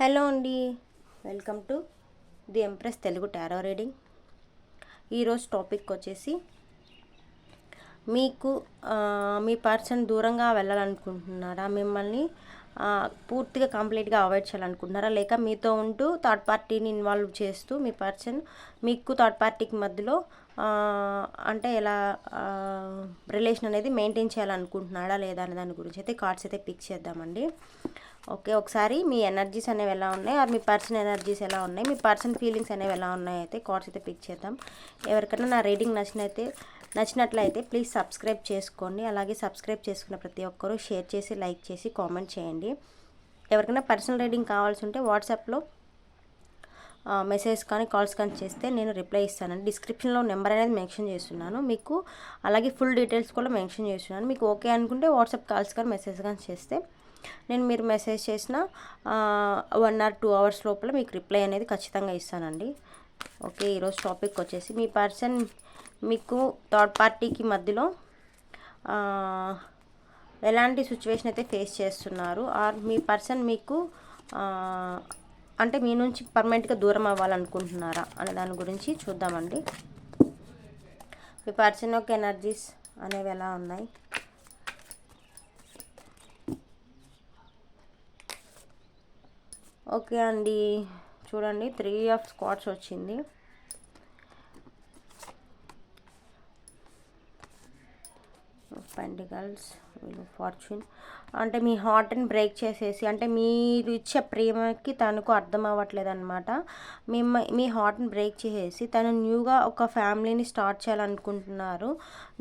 Hello అండి. Welcome to the empress Telugu tarot reading. ఈరోజు topic వచ్చేసి మీకు మీ పర్సన్ దూరంగా వెళ్ళాలనుకుంటున్నారా? మిమ్మల్ని పూర్తిగా కంప్లీట్గా అవాయిడ్ చేయాలనుకుంటున్నారా? లేక మీతో ఉంటూ థర్డ్ పార్టీని ఇన్వాల్వ్ చేస్తూ మీ పర్సన్ మీకు థర్డ్ పార్టీకి మధ్యలో అంటే ఎలా రిలేషన్ అనేది మెయింటైన్ చేయాలనుకుంటున్నాడా లేదా అనే దాని గురించి అయితే కార్డ్స్ అయితే పిక్ చేద్దామండి. ఓకే ఒకసారి మీ ఎనర్జీస్ అనేవి ఎలా ఉన్నాయి? ఆర్ మీ పర్సన్ ఎనర్జీస్ ఎలా ఉన్నాయి? మీ పర్సన్ ఫీలింగ్స్ అనేవి ఎలా ఉన్నాయి? అయితే కార్డ్స్ అయితే పిక్ చేద్దాం. ఎవరికైనా నా రీడింగ్ నచ్చినైతే నచ్చినట్లయితే ప్లీజ్ సబ్స్క్రైబ్ చేసుకోండి. అలాగే సబ్స్క్రైబ్ చేసుకున్న ప్రతి ఒక్కరూ షేర్ చేసి లైక్ చేసి కామెంట్ చేయండి. ఎవరికైనా పర్సనల్ రీడింగ్ కావాల్సి ఉంటే వాట్సాప్లో మెసేజ్ కానీ కాల్స్ కానీ చేస్తే నేను రిప్లై ఇస్తానండి డిస్క్రిప్షన్లో నెంబర్ అనేది మెన్షన్ చేస్తున్నాను. మీకు అలాగే ఫుల్ డీటెయిల్స్ కూడా మెన్షన్ చేస్తున్నాను. మీకు ఓకే అనుకుంటే వాట్సాప్ కాల్స్ కానీ మెసేజ్ కానీ చేస్తే నేను మీరు మెసేజ్ చేసిన వన్ ఆర్ టూ అవర్స్ లోపల మీకు రిప్లై అనేది ఖచ్చితంగా ఇస్తానండి. ఓకే ఈరోజు టాపిక్ వచ్చేసి మీ పర్సన్ మీకు థర్డ్ పార్టీకి మధ్యలో ఎలాంటి సిచ్యువేషన్ అయితే ఫేస్ చేస్తున్నారు ఆర్ మీ పర్సన్ మీకు అంటే మీ నుంచి పర్మనెంట్గా దూరం అవ్వాలనుకుంటున్నారా అనే దాని గురించి చూద్దామండి. మీ పర్సన్ యొక్క ఎనర్జీస్ అనేవి ఎలా ఉన్నాయి? ఓకే అండి. చూడండి త్రీ ఆఫ్ స్క్వాడ్స్ వచ్చింది. పెంటికల్స్ ఫార్చ్యూన్ అంటే మీ హార్ట్ని బ్రేక్ చేసేసి అంటే మీరు ఇచ్చే ప్రేమకి తనకు అర్థం అవ్వట్లేదు అనమాట మీ మీ హార్ట్ని బ్రేక్ చేసేసి తను న్యూగా ఒక ఫ్యామిలీని స్టార్ట్ చేయాలనుకుంటున్నారు.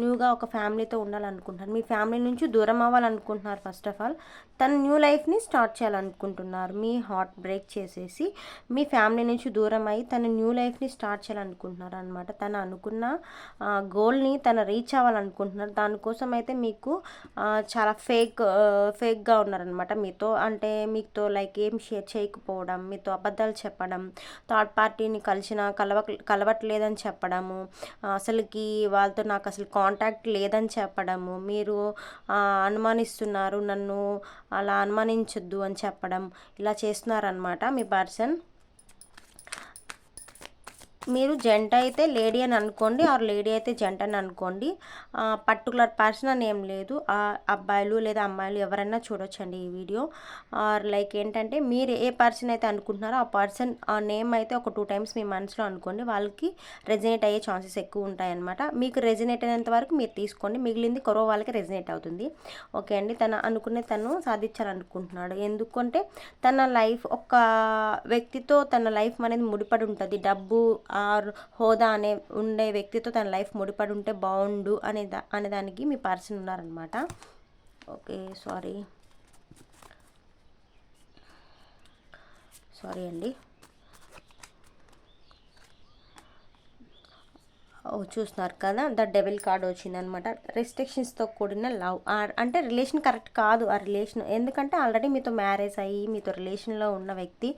న్యూగా ఒక ఫ్యామిలీతో ఉండాలనుకుంటున్నారు. మీ ఫ్యామిలీ నుంచి దూరం అవ్వాలనుకుంటున్నారు ఫస్ట్ ఆఫ్ ఆల్. తన న్యూ లైఫ్ని స్టార్ట్ చేయాలనుకుంటున్నారు. మీ హార్ట్ బ్రేక్ చేసేసి మీ ఫ్యామిలీ నుంచి దూరం అయ్యి తన న్యూ లైఫ్ని స్టార్ట్ చేయాలనుకుంటున్నారు అనమాట తను అనుకున్న గోల్ని తను రీచ్ అవ్వాలనుకుంటున్నారు. దానికోసం అయితే మీకు చాలా ఫేక్ ఫేక్గా ఉన్నారనమాట మీతో. అంటే మీతో లైక్ ఏం షేర్ చేయకపోవడం మీతో అబద్ధాలు చెప్పడం థర్డ్ పార్టీని కలిసిన కలవ కలవట్లేదని చెప్పడము అసలుకి వాళ్ళతో నాకు అసలు కాంటాక్ట్ లేదని చెప్పడము మీరు అనుమానిస్తున్నారు నన్ను అలా అనుమానించొద్దు అని చెప్పడం ఇలా చేస్తున్నారనమాట మీ పర్సన్. మీరు జంట అయితే లేడీ అని అనుకోండి ఆర్ లేడీ అయితే జంట అని అనుకోండి పర్టికులర్ పర్సన్ అని ఏం లేదు. అబ్బాయిలు లేదా అమ్మాయిలు ఎవరైనా చూడొచ్చండి ఈ వీడియో. ఆర్ లైక్ ఏంటంటే మీరు ఏ పర్సన్ అయితే అనుకుంటున్నారో ఆ పర్సన్ ఆ నేమ్ అయితే ఒక టూ టైమ్స్ మీ మనసులో అనుకోండి వాళ్ళకి రెజినేట్ అయ్యే ఛాన్సెస్ ఎక్కువ ఉంటాయన్నమాట. మీకు రెజినేట్ అయినంత వరకు మీరు తీసుకోండి మిగిలింది కొరవ వాళ్ళకి రెజినేట్ అవుతుంది. ఓకే అండి తను అనుకునే తను సాధించాలనుకుంటున్నాడు. ఎందుకంటే తన లైఫ్ ఒక వ్యక్తితో తన లైఫ్ అనేది ముడిపడి ఉంటుంది. డబ్బు ఆర్ హోదా అనే ఉండే వ్యక్తితో తన లైఫ్ ముడిపడి ఉంటే బాగుండు అనే దా అనే దానికి మీ పర్సన్ ఉన్నారనమాట ఓకే సారీ. సారీ అండి. చూస్తున్నారు కదా ద డెవిల్ కార్డ్ వచ్చిందనమాట. రెస్ట్రిక్షన్స్తో కూడిన లవ్. అంటే రిలేషన్ కరెక్ట్ కాదు ఆ రిలేషన్. ఎందుకంటే ఆల్రెడీ మీతో మ్యారేజ్ అయ్యి మీతో రిలేషన్లో ఉన్న వ్యక్తి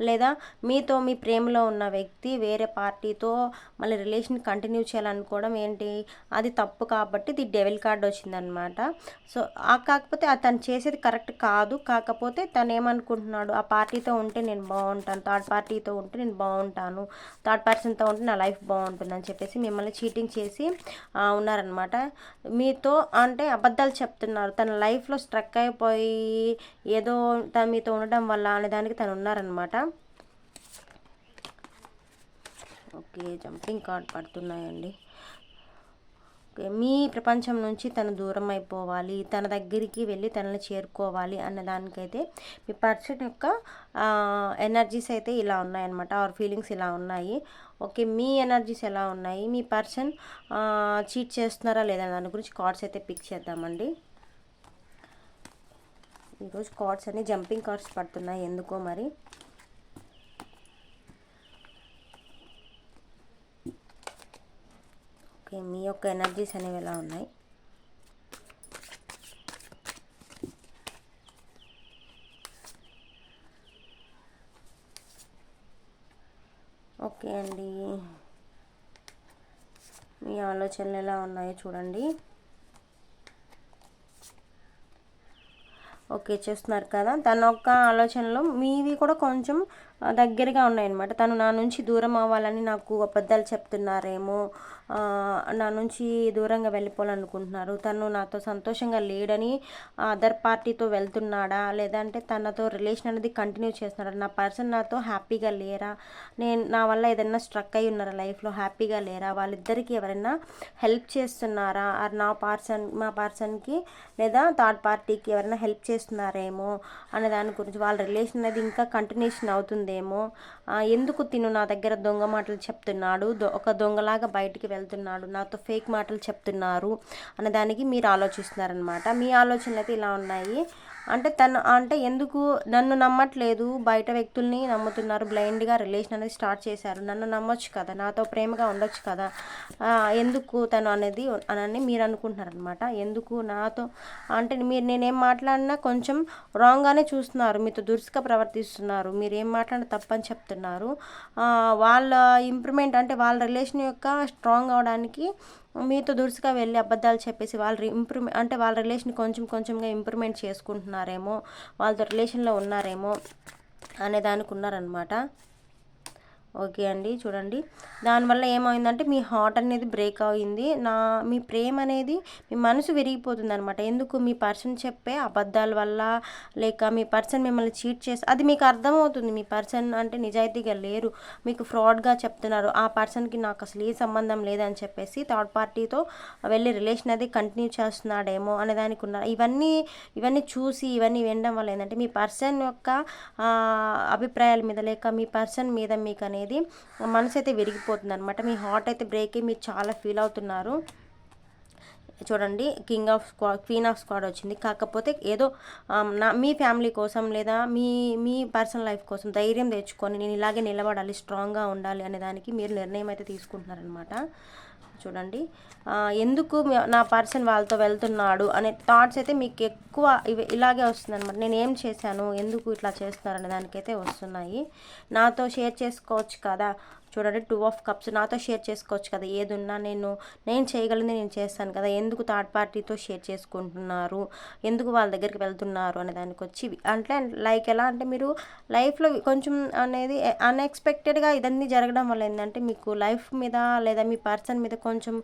లేదా మీతో మీ ప్రేమలో ఉన్న వ్యక్తి వేరే పార్టీతో మళ్ళీ రిలేషన్ కంటిన్యూ చేయాలనుకోవడం ఏంటి? అది తప్పు కాబట్టి ది డెవిల్ కార్డ్ వచ్చిందనమాట. సో ఆ కాకపోతే అతను చేసేది కరెక్ట్ కాదు. కాకపోతే తను ఏమనుకుంటున్నాడు? ఆ పార్టీతో ఉంటే నేను బాగుంటాను. థర్డ్ పార్టీతో ఉంటే నేను బాగుంటాను. థర్డ్ పర్సన్తో ఉంటే నా లైఫ్ బాగుంటుంది అని చెప్పేసి మిమ్మల్ని చీటింగ్ చేసి ఉన్నారనమాట మీతో అంటే అబద్ధాలు చెప్తున్నారు. తన లైఫ్లో స్ట్రక్ అయిపోయి ఏదో తన మీతో ఉండడం వల్ల అనే దానికి తను ఉన్నారనమాట ఓకే జంపింగ్ కార్డ్ పడుతున్నాయండి. మీ ప్రపంచం నుంచి తను దూరం అయిపోవాలి తన దగ్గరికి వెళ్ళి తనని చేరుకోవాలి అన్న దానికైతే మీ పర్సన్ యొక్క ఎనర్జీస్ అయితే ఇలా ఉన్నాయన్నమాట. ఆర్ ఫీలింగ్స్ ఇలా ఉన్నాయి. ఓకే మీ ఎనర్జీస్ ఎలా ఉన్నాయి? మీ పర్సన్ చీట్ చేస్తున్నారా లేదా దాని గురించి కార్డ్స్ అయితే పిక్ చేద్దామండి. ఈరోజు కార్డ్స్ అన్ని జంపింగ్ కార్డ్స్ పడుతున్నాయి. ఎందుకో మరి? ఓకే మీ యొక్క ఎనర్జీస్ అనేవి ఎలా ఉన్నాయి? ఓకే అండి. మీ ఆలోచనలు ఎలా ఉన్నాయో చూడండి. ఓకే చేస్తున్నారు కదా? తన యొక్క ఆలోచనలో మీవి కూడా కొంచెం దగ్గరగా ఉన్నాయన్నమాట. తను నా నుంచి దూరం అవ్వాలని నాకు అబద్ధాలు చెప్తున్నారేమో నా నుంచి దూరంగా వెళ్ళిపోవాలనుకుంటున్నారు. తను నాతో సంతోషంగా లేడని అదర్ పార్టీతో వెళ్తున్నాడా? లేదంటే తనతో రిలేషన్ అనేది కంటిన్యూ చేస్తున్నాడా? నా పర్సన్ నాతో హ్యాపీగా లేరా? నేను నా వల్ల ఏదైనా స్ట్రక్ అయి ఉన్నారా లైఫ్లో? హ్యాపీగా లేరా? వాళ్ళిద్దరికీ ఎవరైనా హెల్ప్ చేస్తున్నారా? ఆర్ నా పర్సన్ మా పర్సన్కి లేదా థర్డ్ పార్టీకి ఎవరైనా హెల్ప్ చేస్తున్నారేమో అనే దాని గురించి వాళ్ళ రిలేషన్ అనేది ఇంకా కంటిన్యూషన్ అవుతుంది. ఆ, ఎందుకు తిను నా దగ్గర దొంగ మాటలు చెప్తున్నాడు? దొ- ఒక దొంగలాగా బయటికి వెళ్తున్నాడు. నాతో ఫేక్ మాటలు చెప్తున్నారు అన్న దానికి మీరు ఆలోచిస్తున్నారనమాట మీ ఆలోచనలు అయితే ఇలా ఉన్నాయి. అంటే తను అంటే ఎందుకు నన్ను నమ్మట్లేదు? బయట వ్యక్తుల్ని నమ్ముతున్నారు. బ్లైండ్గా రిలేషన్ అనేది స్టార్ట్ చేశారు. నన్ను నమ్మొచ్చు కదా? నాతో ప్రేమగా ఉండొచ్చు కదా? ఎందుకు తను అనేది అని మీరు అనుకుంటున్నారు అనమాట ఎందుకు నాతో అంటే మీరు నేనేం మాట్లాడినా కొంచెం రాంగ్గానే చూస్తున్నారు. మీతో దురుసుగా ప్రవర్తిస్తున్నారు. మీరు ఏం మాట్లాడినా తప్పని చెప్తున్నారు. వాళ్ళ ఇంప్రూవ్మెంట్ అంటే వాళ్ళ రిలేషన్ యొక్క స్ట్రాంగ్ అవడానికి మీతో దురుసుగా వెళ్ళి అబద్ధాలు చెప్పేసి వాళ్ళ ఇంప్రూవ్మెంట్ అంటే వాళ్ళ రిలేషన్ కొంచెం కొంచెంగా ఇంప్రూవ్మెంట్ చేసుకుంటున్నారేమో వాళ్ళతో రిలేషన్లో ఉన్నారేమో అనే దానికి ఉన్నారనమాట ఓకే అండి చూడండి. దానివల్ల ఏమైందంటే మీ హార్ట్ అనేది బ్రేక్ అయింది. నా మీ ప్రేమ అనేది మీ మనసు విరిగిపోతుంది అనమాట ఎందుకు? మీ పర్సన్ చెప్పే అబద్ధాల వల్ల లేక మీ పర్సన్ మిమ్మల్ని చీట్ చేసి అది మీకు అర్థమవుతుంది. మీ పర్సన్ అంటే నిజాయితీగా లేరు. మీకు ఫ్రాడ్గా చెప్తున్నారు. ఆ పర్సన్కి నాకు అసలు ఏ సంబంధం లేదని చెప్పేసి థర్డ్ పార్టీతో వెళ్ళి రిలేషన్ అది కంటిన్యూ చేస్తున్నాడేమో అనే దానికి ఉన్నారు. ఇవన్నీ ఇవన్నీ చూసి ఇవన్నీ వినడం వల్ల ఏంటంటే మీ పర్సన్ యొక్క అభిప్రాయాల మీద లేక మీ పర్సన్ మీద మీకు అనేది అనేది మనసు అయితే విరిగిపోతుంది అనమాట మీ హార్ట్ అయితే బ్రేక్ అయ్యి మీరు చాలా ఫీల్ అవుతున్నారు. చూడండి కింగ్ ఆఫ్ స్క్వా క్వీన్ ఆఫ్ స్క్వాడ్ వచ్చింది. కాకపోతే ఏదో నా మీ ఫ్యామిలీ కోసం లేదా మీ మీ పర్సనల్ లైఫ్ కోసం ధైర్యం తెచ్చుకొని నేను ఇలాగే నిలబడాలి స్ట్రాంగ్గా ఉండాలి అనే దానికి మీరు నిర్ణయం అయితే తీసుకుంటున్నారనమాట చూడండి. ఎందుకు నా పర్సన్ వాళ్ళతో వెళ్తున్నాడు అనే థాట్స్ అయితే మీకు ఎక్కువ ఇవి ఇలాగే వస్తుంది అనమాట నేను ఏం చేశాను? ఎందుకు ఇట్లా చేస్తున్నారు అనే దానికైతే వస్తున్నాయి. నాతో షేర్ చేసుకోవచ్చు కదా? చూడండి టూ ఆఫ్ కప్స్ నాతో షేర్ చేసుకోవచ్చు కదా. ఏది ఉన్నా నేను నేను చేయగలిగింది నేను చేస్తాను కదా. ఎందుకు థర్డ్ పార్టీతో షేర్ చేసుకుంటున్నారు? ఎందుకు వాళ్ళ దగ్గరికి వెళ్తున్నారు? అనే దానికి వచ్చి అంటే లైక్ ఎలా అంటే మీరు లైఫ్లో కొంచెం అనేది అన్ఎక్స్పెక్టెడ్గా ఇదన్నీ జరగడం వల్ల ఏంటంటే మీకు లైఫ్ మీద లేదా మీ పర్సన్ మీద కొంచెం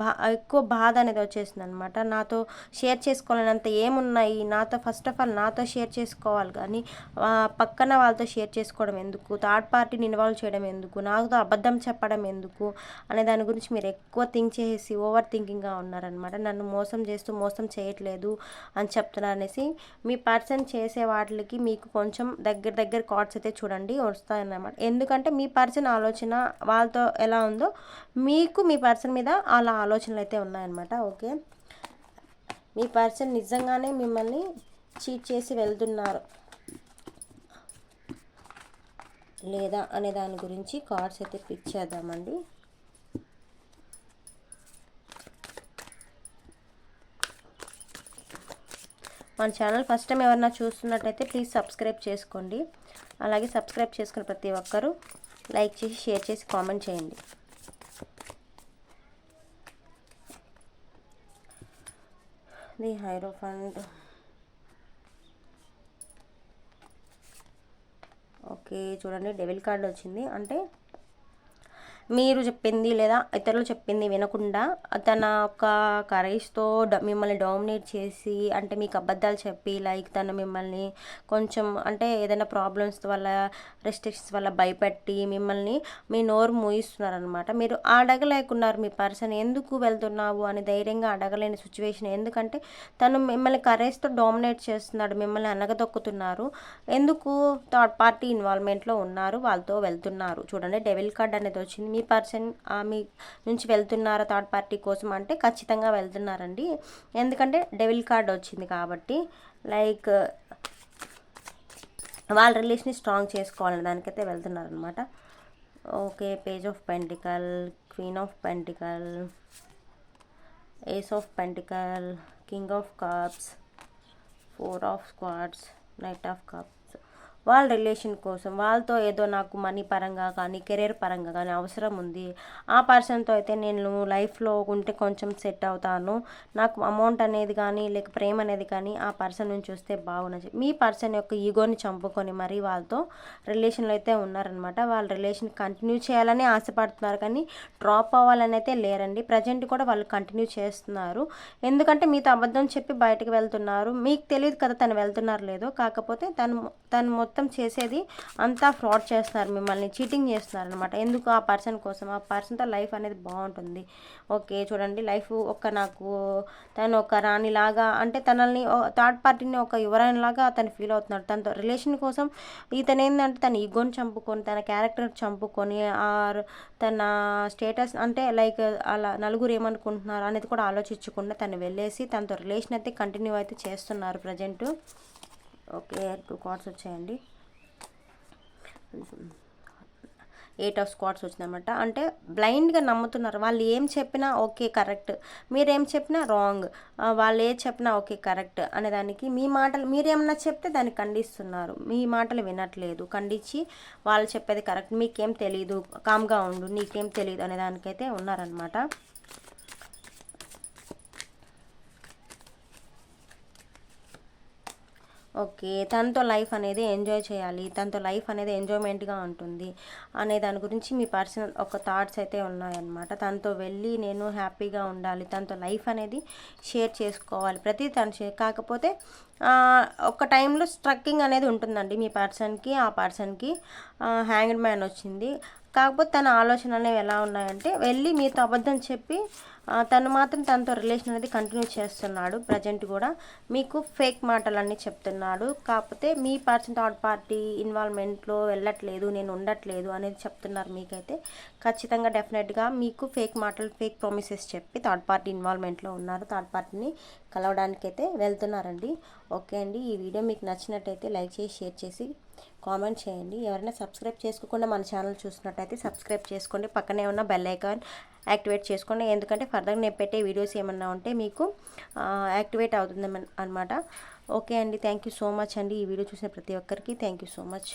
బా ఎక్కువ బాధ అనేది వచ్చేసింది అనమాట నాతో షేర్ చేసుకోలేనంత ఏమున్నాయి? నాతో ఫస్ట్ ఆఫ్ ఆల్ నాతో షేర్ చేసుకోవాలి కానీ పక్కన వాళ్ళతో షేర్ చేసుకోవడం ఎందుకు? థర్డ్ పార్టీని ఇన్వాల్వ్ చేయడం ఎందుకు? నాతో అబద్ధం చెప్పడం ఎందుకు? అనే దాని గురించి మీరు ఎక్కువ థింక్ చేసి ఓవర్ థింకింగ్గా ఉన్నారనమాట నన్ను మోసం చేస్తూ మోసం చేయట్లేదు అని చెప్తున్నారు అనేసి మీ పర్సన్ చేసే వాటికి మీకు కొంచెం దగ్గర దగ్గర కార్డ్స్ అయితే చూడండి వస్తాయన్నమాట. ఎందుకంటే మీ పర్సన్ ఆలోచన వాళ్ళతో ఎలా ఉందో మీకు మీ పర్సన్ మీద అలా ఆలోచనలు అయితే ఉన్నాయన్నమాట. ఓకే? మీ పర్సన్ నిజంగానే మిమ్మల్ని చీట్ చేసి వెళ్తున్నారు. లేదా అనే దాని గురించి కార్డ్స్ అయితే పిక్ చేద్దామండి. మన ఛానల్ ఫస్ట్ టైం ఎవరైనా చూస్తున్నట్టయితే ప్లీజ్ సబ్స్క్రైబ్ చేసుకోండి. అలాగే సబ్స్క్రైబ్ చేసుకున్న ప్రతి ఒక్కరూ లైక్ చేసి షేర్ చేసి కామెంట్ చేయండి. The hierophant. ఓకే చూడండి డెవిల్ కార్డ్ వచ్చింది. అంటే మీరు చెప్పింది లేదా ఇతరులు చెప్పింది వినకుండా తన ఒక కరేజ్తో డ మిమ్మల్ని డామినేట్ చేసి అంటే మీకు అబద్ధాలు చెప్పి లైక్ తను మిమ్మల్ని కొంచెం అంటే ఏదైనా ప్రాబ్లమ్స్ వల్ల రెస్ట్రిక్షన్స్ వల్ల భయపెట్టి మిమ్మల్ని మీ నోరు మూయిస్తున్నారనమాట మీరు అడగలేకున్నారు మీ పర్సన్ ఎందుకు వెళ్తున్నావు అని ధైర్యంగా అడగలేని సిచ్యువేషన్ ఎందుకంటే తను మిమ్మల్ని కరేజ్తో డామినేట్ చేస్తున్నాడు మిమ్మల్ని అనగదొక్కుతున్నారు ఎందుకు థర్డ్ పార్టీ ఇన్వాల్వ్మెంట్లో ఉన్నారు వాళ్ళతో వెళ్తున్నారు. చూడండి డెవిల్ కార్డ్ అనేది వచ్చింది. మీ పర్సన్ మీ నుంచి వెళ్తున్నారా థర్డ్ పార్టీ కోసం అంటే ఖచ్చితంగా వెళ్తున్నారండి. ఎందుకంటే డెవిల్ కార్డ్ వచ్చింది కాబట్టి లైక్ వాళ్ళ రిలేషన్ని స్ట్రాంగ్ చేసుకోవాలని దానికైతే వెళ్తున్నారనమాట okay page of pentacle queen of pentacle ace of pentacle king of cups four of swords knight of cups. వాళ్ళ రిలేషన్ కోసం వాళ్ళతో ఏదో నాకు మనీ పరంగా కానీ కెరీర్ పరంగా కానీ అవసరం ఉంది. ఆ పర్సన్తో అయితే నేను లైఫ్లో ఉంటే కొంచెం సెట్ అవుతాను. నాకు అమౌంట్ అనేది కానీ లేక ప్రేమ అనేది కానీ ఆ పర్సన్ నుంచి వస్తే బాగున్నది మీ పర్సన్ యొక్క ఈగోని చంపుకొని మరీ వాళ్ళతో రిలేషన్లో అయితే ఉన్నారనమాట వాళ్ళ రిలేషన్ కంటిన్యూ చేయాలని ఆశపడుతున్నారు కానీ డ్రాప్ అవ్వాలని అయితే లేరండి. ప్రజెంట్ కూడా వాళ్ళు కంటిన్యూ చేస్తున్నారు. ఎందుకంటే మీతో అబద్ధం చెప్పి బయటకు వెళ్తున్నారు. మీకు తెలియదు కదా తను వెళ్తున్నారు లేదో. కాకపోతే తను తను మొత్తం చేసేది అంతా ఫ్రాడ్ చేస్తున్నారు మిమ్మల్ని చీటింగ్ చేస్తున్నారు అనమాట ఎందుకు ఆ పర్సన్ కోసం? ఆ పర్సన్తో లైఫ్ అనేది బాగుంటుంది. ఓకే చూడండి లైఫ్ ఒక నాకు తను ఒక రాణిలాగా అంటే తనల్ని థర్డ్ పార్టీని ఒక యువరాణిలాగా తను ఫీల్ అవుతున్నాడు. తనతో రిలేషన్ కోసం ఇతను ఏంటంటే తన ఈగోని చంపుకొని తన క్యారెక్టర్ చంపుకొని ఆర్ తన స్టేటస్ అంటే లైక్ అలా నలుగురు ఏమనుకుంటున్నారు అనేది కూడా ఆలోచించకుండా తను వెళ్ళేసి తనతో రిలేషన్ అయితే కంటిన్యూ అయితే చేస్తున్నారు ప్రజెంట్. ఓకే టూ కార్డ్స్ వచ్చాయండి. ఎయిట్ ఆఫ్ స్క్వాడ్స్ వచ్చిందన్నమాట. అంటే బ్లైండ్గా నమ్ముతున్నారు. వాళ్ళు ఏం చెప్పినా ఓకే కరెక్ట్ మీరేం చెప్పినా రాంగ్ వాళ్ళు ఏది చెప్పినా ఓకే కరెక్ట్ అనే దానికి మీ మాటలు మీరేమన్నా చెప్తే దాన్ని ఖండిస్తున్నారు. మీ మాటలు వినట్లేదు. ఖండించి వాళ్ళు చెప్పేది కరెక్ట్ మీకేం తెలియదు కామ్గా ఉండు. నీకేం తెలియదు అనే దానికైతే ఉన్నారనమాట ఓకే తనతో లైఫ్ అనేది ఎంజాయ్ చేయాలి తనతో లైఫ్ అనేది ఎంజాయ్మెంట్గా ఉంటుంది అనే దాని గురించి మీ పర్సనల్ ఒక థాట్స్ అయితే ఉన్నాయన్నమాట. తనతో వెళ్ళి నేను హ్యాపీగా ఉండాలి తనతో లైఫ్ అనేది షేర్ చేసుకోవాలి ప్రతి తను షేర్ కాకపోతే ఒక టైంలో స్ట్రక్కింగ్ అనేది ఉంటుందండి మీ పర్సన్కి ఆ పర్సన్కి హ్యాంగ్డ్ మ్యాన్ వచ్చింది. కాకపోతే తన ఆలోచనలు ఎలా ఉన్నాయంటే వెళ్ళి మీతో అబద్ధం చెప్పి తను మాత్రం తనతో రిలేషన్ అనేది కంటిన్యూ చేస్తున్నాడు ప్రజెంట్ కూడా. మీకు ఫేక్ మాటలన్నీ చెప్తున్నాడు. కాకపోతే మీ పర్సన్ థర్డ్ పార్టీ ఇన్వాల్వ్మెంట్లో వెళ్ళట్లేదు నేను ఉండట్లేదు అనేది చెప్తున్నారు మీకైతే. ఖచ్చితంగా డెఫినెట్గా మీకు ఫేక్ మాటలు ఫేక్ ప్రామిసెస్ చెప్పి థర్డ్ పార్టీ ఇన్వాల్వ్మెంట్లో ఉన్నారు. థర్డ్ పార్టీని కలవడానికి అయితే వెళ్తున్నారండి. ఓకే అండి. ఈ వీడియో మీకు నచ్చినట్టయితే లైక్ చేసి షేర్ చేసి కామెంట్ చేయండి. ఎవరైనా సబ్స్క్రైబ్ చేసుకోకుండా మన ఛానల్ చూసినట్టయితే సబ్స్క్రైబ్ చేసుకోండి. పక్కనే ఉన్న బెల్ ఐకాన్ యాక్టివేట్ చేసుకోండి. ఎందుకంటే ఫర్దర్గా నేను పెట్టే వీడియోస్ ఏమన్నా ఉంటే మీకు యాక్టివేట్ అవుతుంది అనమాట ఓకే అండి. థ్యాంక్ యూ సో మచ్ అండి. ఈ వీడియో చూసిన ప్రతి ఒక్కరికి థ్యాంక్ యూ సో మచ్.